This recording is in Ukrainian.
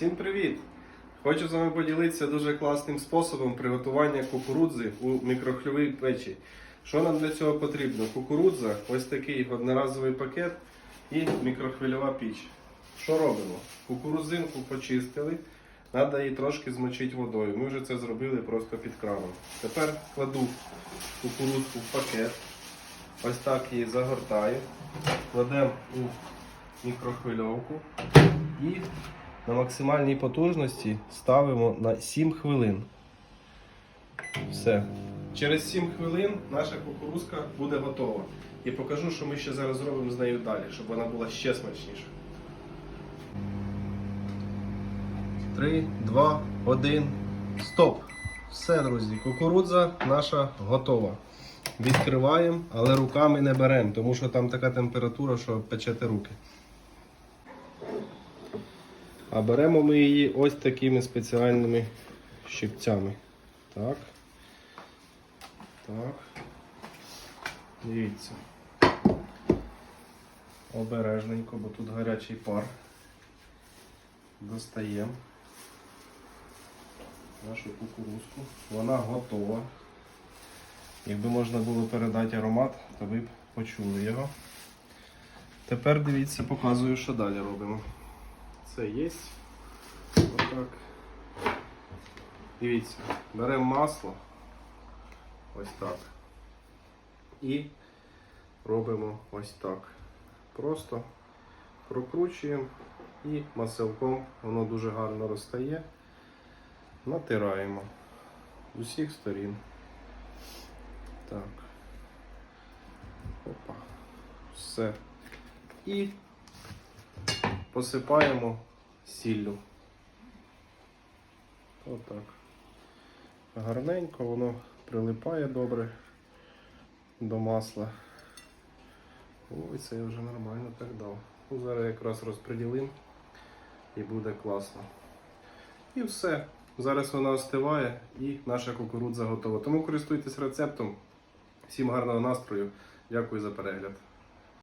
Всім привіт! Хочу з вами поділитися дуже класним способом приготування кукурудзи у мікрохвильовій печі. Що нам для цього потрібно? Кукурудза, ось такий одноразовий пакет і мікрохвильова піч. Що робимо? Кукурудзинку почистили, треба її трошки змочити водою. Ми вже це зробили просто під краном. Тепер кладу кукурудзку в пакет, ось так її загортаю, кладемо у мікрохвильовку і на максимальній потужності ставимо на 7 хвилин. Все. Через 7 хвилин наша кукурузка буде готова. І покажу, що ми ще зараз зробимо з нею далі, щоб вона була ще смачніша. 3, 2, 1, стоп! Все, друзі, кукурудза наша готова. Відкриваємо, але руками не беремо, тому що там така температура, що печете руки. А беремо ми її ось такими спеціальними щипцями. Так. Так. Дивіться. Обережненько, бо тут гарячий пар. Достаємо нашу кукурузку. Вона готова. Якби можна було передати аромат, то ви б почули його. Тепер дивіться, показую, що далі робимо. Це є. Отак. Дивіться, беремо масло. Ось так. І робимо ось так. Просто прокручуємо і маселком воно дуже гарно розтає. Натираємо з усіх сторін. Так. Опа. Все. І посипаємо сіллю. Отак. Гарненько воно прилипає добре до масла. Ой, це я вже нормально так дав. Ну, зараз якраз розподілимо і буде класно. І все. Зараз вона остиває і наша кукурудза готова. Тому користуйтесь рецептом. Всім гарного настрою. Дякую за перегляд.